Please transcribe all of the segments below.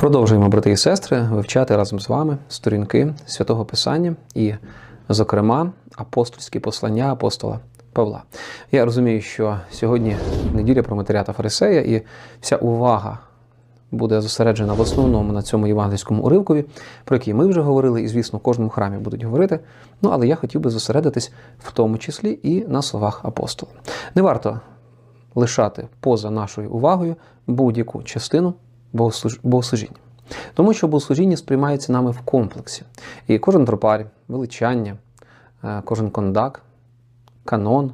Продовжуємо, брати і сестри, вивчати разом з вами сторінки святого Писання і, зокрема, апостольські послання апостола Павла. Я розумію, що сьогодні неділя про матеря та фарисея, і вся увага буде зосереджена в основному на цьому євангельському уривкові, про який ми вже говорили, і, звісно, в кожному храмі будуть говорити. Ну, але я хотів би зосередитись в тому числі і на словах апостола. Не варто лишати поза нашою увагою будь-яку частину богослужіння. Тому що богослужіння сприймається нами в комплексі. І кожен тропарь, величання, е, кожен кондак, канон,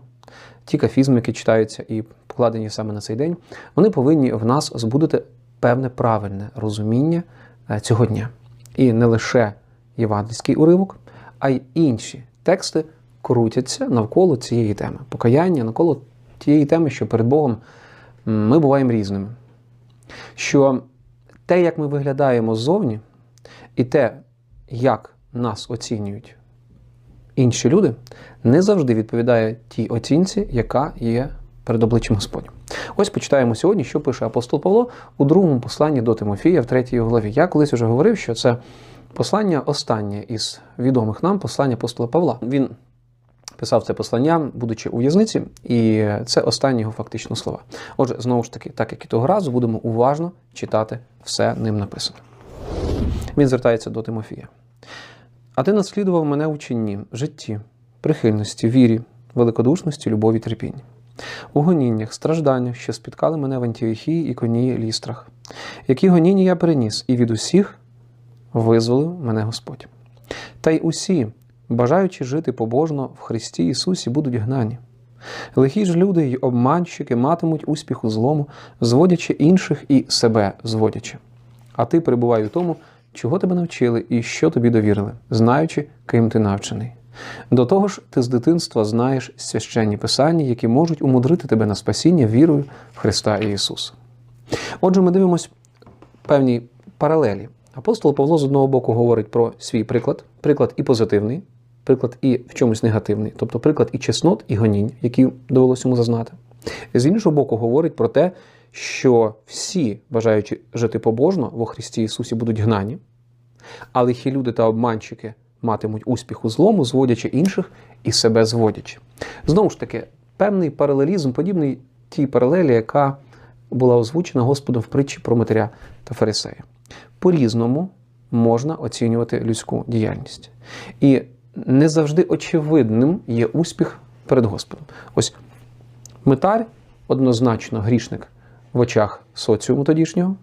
ті кафізми, які читаються і покладені саме на цей день, вони повинні в нас збудити певне правильне розуміння е, цього дня. І не лише євангельський уривок, а й інші тексти крутяться навколо цієї теми. Покаяння навколо тієї теми, що перед Богом ми буваємо різними. Що те, як ми виглядаємо ззовні, і те, як нас оцінюють інші люди, не завжди відповідає тій оцінці, яка є перед обличчям Господнім. Ось почитаємо сьогодні, що пише апостол Павло у другому посланні до Тимофія, в третій главі. Я колись вже говорив, що це послання останнє із відомих нам послання апостола Павла. Він писав це послання, будучи у в'язниці, і це останні його фактично слова. Отже, знову ж таки, так як і того разу, будемо уважно читати все ним написане. Він звертається до Тимофія. А ти наслідував мене у чинні, житті, прихильності, вірі, великодушності, любові, терпінні, у гоніннях, стражданнях, що спіткали мене в Антіохії, Іконії, Лістрах, які гоніння я переніс, і від усіх визволив мене Господь. Та й усі, бажаючи жити побожно в Христі Ісусі, будуть гнані. Лихі ж люди й обманщики матимуть успіх у злому, зводячи інших і себе зводячи. А ти перебувай у тому, чого тебе навчили і що тобі довірили, знаючи, ким ти навчений. До того ж, ти з дитинства знаєш священні писання, які можуть умудрити тебе на спасіння вірою в Христа і Ісуса. Отже, ми дивимося певні паралелі. Апостол Павло з одного боку говорить про свій приклад, приклад і позитивний, приклад і в чомусь негативний, тобто приклад і чеснот, і гонінь, які довелося йому зазнати. З іншого боку, говорить про те, що всі, бажаючи жити побожно во Христі Ісусі, будуть гнані, а лихі люди та обманщики матимуть успіх у злому, зводячи інших і себе зводячи. Знову ж таки, певний паралелізм, подібний тій паралелі, яка була озвучена Господом в притчі про матеря та фарисея. По-різному можна оцінювати людську діяльність. І не завжди очевидним є успіх перед Господом. Ось Митар однозначно грішник в очах соціуму тодішнього,